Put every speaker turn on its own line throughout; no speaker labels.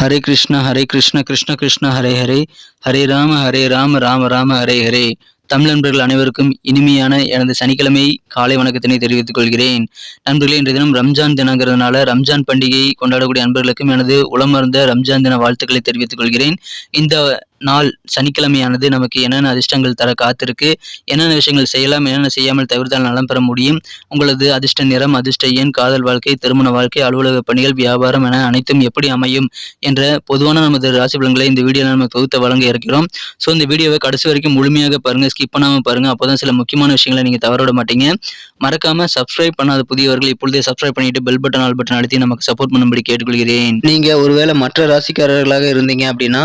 ஹரே கிருஷ்ண ஹரே கிருஷ்ண கிருஷ்ண கிருஷ்ண ஹரே ஹரே. ஹரே ராம ஹரே ராம ராம ராம ஹரே ஹரே. தமிழ் நண்பர்கள் அனைவருக்கும் இனிமையான எனது சனிக்கிழமை காலை வணக்கத்தினை தெரிவித்துக் கொள்கிறேன். நண்பர்களே இன்றைய தினம் ரம்ஜான் தினங்கிறதுனால ரம்ஜான் பண்டிகையை கொண்டாடக்கூடிய நண்பர்களுக்கும் எனது உளமர்ந்த ரம்ஜான் தின வாழ்த்துக்களை தெரிவித்துக் கொள்கிறேன். இந்த நாள் சனிக்கிழமையானது நமக்கு என்னென்ன அதிர்ஷ்டங்கள் தர காத்திருக்கு என்னென்ன விஷயங்கள் செய்யலாம் என்னென்ன செய்யாமல் தவிர்த்தால் நலம் பெற முடியும். உங்களது அதிர்ஷ்ட நிறம் அதிர்ஷ்ட எண் காதல் வாழ்க்கை திருமண வாழ்க்கை அலுவலக பணிகள் வியாபாரம் என அனைத்தும் எப்படி அமையும் என்ற பொதுவான நமது ராசி பலன்களை இந்த வீடியோவில் நம்ம தொகுத்து வழங்க இருக்கிறோம். ஸோ இந்த வீடியோவை கடைசி வரைக்கும் முழுமையாக பாருங்க ஸ்கிப் பண்ணாமல் பாருங்க. அப்போதான் சில முக்கியமான விஷயங்களை நீங்கள் தவற விட மாட்டீங்க. மறக்காம சப்ஸ்கிரைப் பண்ணாத புதியவர்கள் இப்பொழுதே சப்ஸ்கிரைப் பண்ணிட்டு பெல் பட்டன் ஆல் பட்டன் அழுத்தி நமக்கு சப்போர்ட் பண்ணும்படி கேட்டுக்கொள்கிறேன். நீங்க ஒருவேளை மற்ற ராசிக்காரர்களாக இருந்தீங்க அப்படின்னா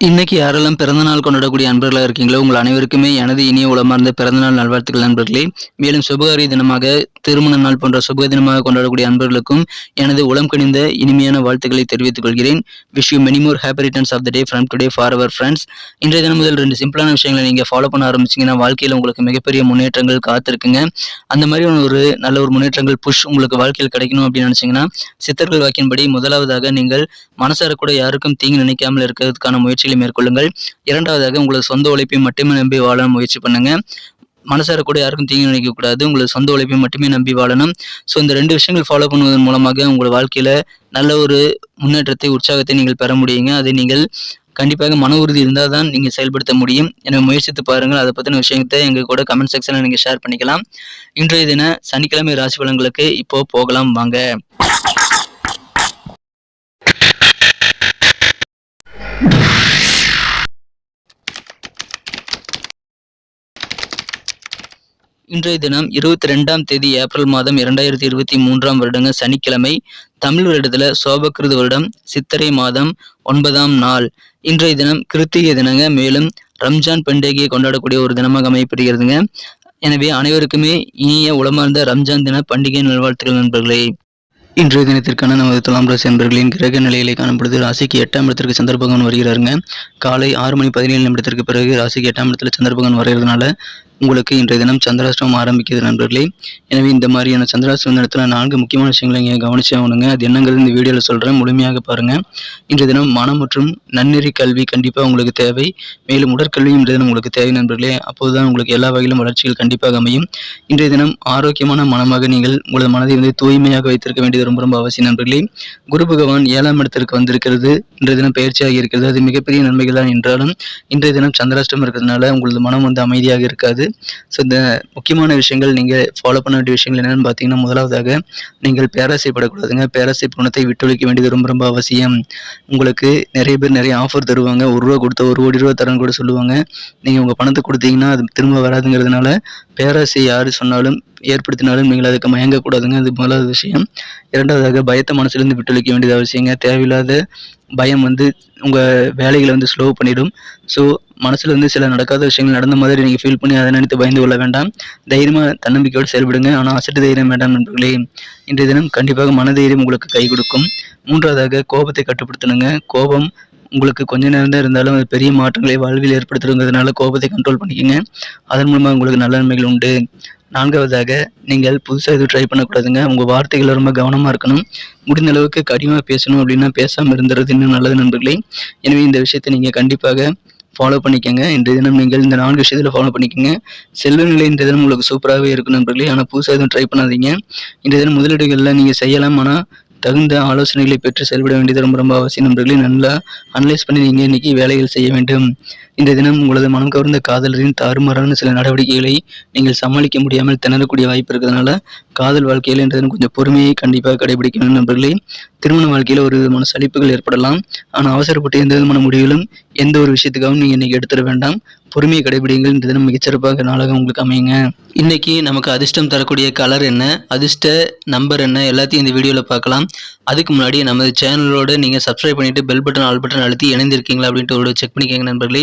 இன்னைக்கு யாரெல்லாம் பிறந்தநாள் கொண்டாடக்கூடிய அன்பர்களாக இருக்கீங்களோ உங்கள் அனைவருக்குமே எனது இனிய உளமார்ந்த பிறந்தநாள் நல்வாழ்த்துக்கள் நண்பர்களே. மேலும் சுபகாரிய தினமாக திருமண நாள் போன்ற சுப தினமாக கொண்டாடக்கூடிய அன்பர்களுக்கும் எனது உளம் கணிந்த இனிமையான வாழ்த்துக்களை தெரிவித்துக் கொள்கிறேன். Wish you many more happy returns of the day from today for our friends இன்றைய தினம் முதல் ரெண்டு சிம்பிளான விஷயங்களை நீங்கள் ஃபாலோ பண்ண ஆரம்பிச்சிங்கன்னா வாழ்க்கையில் உங்களுக்கு மிகப்பெரிய முன்னேற்றங்கள் காத்திருக்குங்க. அந்த மாதிரி ஒரு நல்ல ஒரு முன்னேற்றங்கள் புஷ் உங்களுக்கு வாழ்க்கையில் கிடைக்கணும் அப்படின்னு நினச்சிங்கன்னா சித்தர்கள் வாக்கின்படி முதலாவதாக நீங்கள் மனசார கூட யாருக்கும் தீங்கு நினைக்காமல் இருக்கிறதுக்கான முயற்சி முயற்சிகளை மேற்கொள்ளுங்கள். இரண்டாவதாக உங்களது சொந்த உழைப்பை மட்டுமே நம்பி வாழ முயற்சி பண்ணுங்க. மனசார கூட யாருக்கும் தீங்கு நினைக்கக்கூடாது உங்களது சொந்த உழைப்பை மட்டுமே நம்பி வாழணும். ஸோ இந்த ரெண்டு விஷயங்கள் ஃபாலோ பண்ணுவதன் மூலமாக உங்கள் வாழ்க்கையில் நல்ல ஒரு முன்னேற்றத்தை உற்சாகத்தை நீங்கள் பெற முடியுங்க. அதை நீங்கள் கண்டிப்பாக மன உறுதி இருந்தால் தான் நீங்கள் செயல்படுத்த முடியும். எனவே முயற்சித்து பாருங்கள். அதை பற்றின விஷயத்தை எங்கள் கூட கமெண்ட் செக்ஷனில் நீங்கள் ஷேர் பண்ணிக்கலாம். இன்றைய தின சனிக்கிழமை ராசி பலன்களுக்கு இப்போ போகலாம். வாங்க. இன்றைய தினம் இருபத்தி ரெண்டாம் தேதி ஏப்ரல் மாதம் இரண்டாயிரத்தி இருபத்தி மூன்றாம் வருடங்க சனிக்கிழமை தமிழ் வருடத்துல சோபகிருத வருடம் சித்திரை மாதம் ஒன்பதாம் நாள். இன்றைய தினம் கிருத்திகை தினங்க மேலும் ரம்ஜான் பண்டிகையை கொண்டாடக்கூடிய ஒரு தினமாக அமையப்படுகிறதுங்க எனவே அனைவருக்குமே இனிய உளமார்ந்த ரம்ஜான் தின பண்டிகை நல்வாழ்த்துக்கள் நண்பர்களே. இன்றைய தினத்திற்கான நமது துலாம் ராசி அன்பர்களின் கிரக நிலையிலே காணப்படுது. ராசிக்கு எட்டாம் இடத்திற்கு சந்திரபகவான் வருகிறாருங்க. காலை ஆறு மணி பதினேழு நிமிடத்திற்கு பிறகு ராசிக்கு எட்டாம் இடத்துல சந்திரபகவான் வருகிறதுனால வரைகிறதுனால உங்களுக்கு இன்றைய தினம் சந்திராஷ்டமம் ஆரம்பிக்கிறது நண்பர்களே. எனவே இந்த மாதிரியான சந்திராஷ்டிரம் இடத்துல நான்கு முக்கியமான விஷயங்களை இங்கே கவனிச்சு ஆகணுங்க. அது என்னங்கிறது இந்த வீடியோவில் சொல்கிறேன் முழுமையாக பாருங்கள் இன்றைய தினம் மனம் மற்றும் நன்னெறி கல்வி கண்டிப்பாக உங்களுக்கு தேவை. மேலும் உடற்கல்வியும் இன்றைய தினம் உங்களுக்கு தேவை நண்பர்களே. அப்போது தான் உங்களுக்கு எல்லா வகையிலும் வளர்ச்சிகள் கண்டிப்பாக அமையும். இன்றைய தினம் ஆரோக்கியமான மனமாக நீங்கள் உங்களது மனதை வந்து தூய்மையாக வைத்திருக்க வேண்டியது ரொம்ப ரொம்ப அவசியம் நண்பர்களே. குரு பகவான் ஏழாம் இடத்திற்கு வந்திருக்கிறது. இன்றைய தினம் பயிற்சியாக இருக்கிறது. அது மிகப்பெரிய நன்மைகள் தான் என்றாலும் இன்றைய தினம் சந்திராஷ்டம் இருக்கிறதுனால உங்களது மனம் வந்து அமைதியாக இருக்காது. ஸோ இந்த முக்கியமான விஷயங்கள் நீங்கள் ஃபாலோ பண்ண வேண்டிய விஷயங்கள் என்னென்னு பார்த்தீங்கன்னா முதலாவதாக நீங்கள் பேராசைப்படக்கூடாதுங்க. பேராசை குணத்தை விட்டொழிக்க வேண்டியது ரொம்ப ரொம்ப அவசியம். உங்களுக்கு நிறைய பேர் நிறைய ஆஃபர் தருவாங்க. ஒரு ரூபா கொடுத்த ஒரு கோடி ரூபா தரேன்னு கூட சொல்லுவாங்க. நீங்கள் உங்கள் பணத்தை கொடுத்தீங்கன்னா அது திரும்ப வராதுங்கிறதுனால பேராசை யார் சொன்னாலும் ஏற்படுத்தினாலும் நீங்கள் அதுக்கு மயங்கக்கூடாதுங்க. அது முதலாவது விஷயம். இரண்டாவதாக பயத்தை மனசுலேருந்து விட்டொழிக்க வேண்டியது அவசியங்க. தேவையில்லாத பயம் வந்து உங்கள் வேலைகளை வந்து ஸ்லோ பண்ணிடும். ஸோ மனசில் வந்து சில நடக்காத விஷயங்கள் நடந்த மாதிரி நீங்கள் ஃபீல் பண்ணி அதை நினைத்து பயந்து கொள்ள வேண்டாம். தைரியமாக தன்னம்பிக்கையோடு செயல்படுங்க. ஆனால் அசட்டு தைரியம் வேண்டாம் நண்பர்களே. இன்றைய தினம் கண்டிப்பாக மனதைரியம் உங்களுக்கு கை கொடுக்கும். மூன்றாவதாக கோபத்தை கட்டுப்படுத்தணுங்க. கோபம் உங்களுக்கு கொஞ்ச நேரம் தான் இருந்தாலும் அது பெரிய மாற்றங்களை வாழ்வில் ஏற்படுத்துறதுனால கோபத்தை கண்ட்ரோல் பண்ணிக்கோங்க. அதன் மூலமாக உங்களுக்கு நல்ல நன்மைகள் உண்டு. நான்காவதாக நீங்கள் புதுசாக எதுவும் ட்ரை பண்ணக்கூடாதுங்க. உங்கள் வார்த்தைகள் ரொம்ப கவனமாக இருக்கணும். முடிந்த அளவுக்கு கடினமாக பேசணும் அப்படின்னா பேசாமல் இருந்துறது இன்னும் நல்லது நண்பர்களே. எனவே இந்த விஷயத்தை நீங்கள் கண்டிப்பாக ஃபாலோ பண்ணிக்கோங்க. இன்றைய தினம் நீங்கள் இந்த நான்கு விஷயத்தில் ஃபாலோ பண்ணிக்கோங்க. செல்வ நிலை இன்றைய தினம் உங்களுக்கு சூப்பராகவே இருக்கும் நண்பர்களே. ஆனால் புதுசாக எதுவும் ட்ரை பண்ணாதீங்க. இன்றைய தினம் முதலீடுகளில் நீங்கள் செய்யலாம். ஆனால் தகுந்த ஆலோசனைகளை பெற்று செயல்பட வேண்டியது ரொம்ப ரொம்ப அவசியம் நண்பர்களே. நல்லா அனலைஸ் பண்ணி நீங்கள் இன்னைக்கு வேலைகள் செய்ய வேண்டும். இந்த தினம் உங்களது மனம் கவர்ந்த காதலரின் தாறுமாறான சில நடவடிக்கைகளை நீங்கள் சமாளிக்க முடியாமல் திணறக்கூடிய வாய்ப்பு இருக்கிறதுனால காதல் வாழ்க்கையில் இன்றைய தினம் கொஞ்சம் பொறுமையை கண்டிப்பாக கடைபிடிக்கணும் நண்பர்களே. திருமண வாழ்க்கையில் ஒரு விதமான சலிப்புகள் ஏற்படலாம். ஆனால் அவசரப்பட்டு எந்த விதமான முடிவிலும் எந்த ஒரு விஷயத்துக்காகவும் நீங்கள் இன்னைக்கு எடுத்துட வேண்டாம். பொறுமையை கடைபிடிங்கள். இந்த தினம் மிகச்சிறப்பாக நாளாக உங்களுக்கு அமையுங்க. இன்னைக்கு நமக்கு அதிர்ஷ்டம் தரக்கூடிய கலர் என்ன? அதிர்ஷ்ட நம்பர் என்ன? எல்லாத்தையும் இந்த வீடியோவில் பார்க்கலாம். அதுக்கு முன்னாடி நமது சேனலோட நீங்கள் சப்ஸ்கிரைப் பண்ணிவிட்டு பெல் பட்டன் ஆல் பட்டன் அழுத்தி இணைந்திருக்கீங்களா அப்படின்ட்டு ஒரு செக் பண்ணிக்கோங்க நண்பர்களே.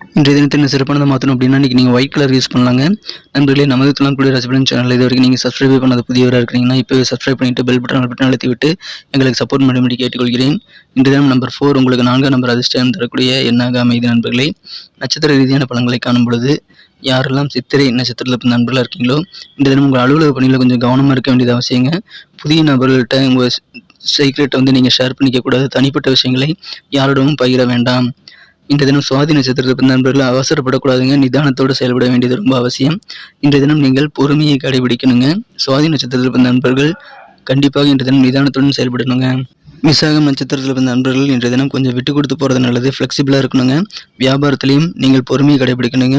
இன்றைய தினத்தில் சிறப்பானது மாற்றணும் அப்படின்னா இன்றைக்கி நீங்கள் ஒயிட் கலர் யூஸ் பண்ணலாங்க. நண்பர்களே நமது துலாம் கூடிய ரசிபலன் சேனல் இது வரைக்கும் நீங்கள் சப்ஸ்கிரைப் பண்ணாத புதியவராக இருக்கிறீங்கன்னா இப்போவே சப்ஸ்கிரைப் பண்ணிட்டு பெல் பட்டன் பட்டன் அழுத்தி விட்டு எங்களுக்கு சப்போர்ட் பண்ணும்படி கேட்டுக்கொள்கிறேன். இன்றைய தினம் நம்பர் ஃபோர் உங்களுக்கு நான்காம் நம்பர் அதிர்ஷ்டம் தரக்கூடிய எண்ணாக அமைதி நண்பர்களே. நட்சத்திர ரீதியான பலன்களை காணும் பொழுது யாரெல்லாம் சித்திரை நட்சத்திரத்தில் நண்பர்களாக இருக்கீங்களோ இந்த தினம் உங்கள் அலுவலக பணியில் கொஞ்சம் கவனமாக இருக்க வேண்டியது அவசியங்க. புதிய நபர்கள்ட்ட உங்கள் சீக்ரெட்டை வந்து நீங்கள் ஷேர் பண்ணிக்க கூடாது. தனிப்பட்ட விஷயங்களை யாரிடமும் பகிர வேண்டாம். இந்த தினம் சுவாதி நட்சத்திரத்தை பிறந்த நண்பர்கள் அவசரப்படக்கூடாதுங்க. நிதானத்தோடு செயல்பட வேண்டியது ரொம்ப அவசியம். இன்றைய தினம் நீங்கள் பொறுமையை கடைபிடிக்கணுங்க. சுவாதி நட்சத்திரத்தில் பிறந்த நண்பர்கள் கண்டிப்பாக இன்றைய தினம் நிதானத்துடன் செயல்படணுங்க. விசாகம் நட்சத்திரத்தில் பிறந்த நண்பர்கள் இன்றைய தினம் கொஞ்சம் விட்டு கொடுத்து போகிறது நல்லது. ஃப்ளெக்சிபிளாக இருக்கணுங்க. வியாபாரத்திலையும் நீங்கள் பொறுமையை கடைபிடிக்கணுங்க.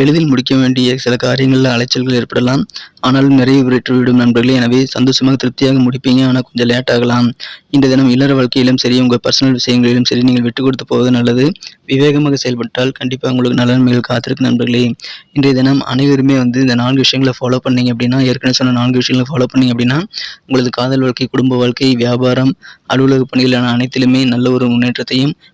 எளிதில் முடிக்க வேண்டிய சில காரியங்களில் அலைச்சல்கள் ஏற்படலாம். ஆனாலும் நிறைய விடும் நண்பர்களே. எனவே சந்தோஷமாக திருப்தியாக முடிப்பீங்க. ஆனால் கொஞ்சம் லேட் ஆகலாம். இந்த தினம் இல்லற வாழ்க்கையிலும் சரி உங்கள் பர்சனல் விஷயங்களிலும் சரி நீங்கள் விட்டு கொடுத்து போவது நல்லது. விவேகமாக செயல்பட்டால் கண்டிப்பாக உங்களுக்கு நல்ல நன்மைகள் காத்திருக்கு நண்பர்களே. இன்றைய தினம் அனைவருமே வந்து இந்த நான்கு விஷயங்களை ஃபாலோ பண்ணீங்க அப்படின்னா ஏற்கனவே சொன்ன நான்கு விஷயங்களை ஃபாலோ பண்ணீங்க அப்படின்னா உங்களது காதல் வாழ்க்கை குடும்ப வாழ்க்கை வியாபாரம் அலுவலக பணிகளான அனைத்திலுமே நல்ல ஒரு முன்னேற்றத்தையும்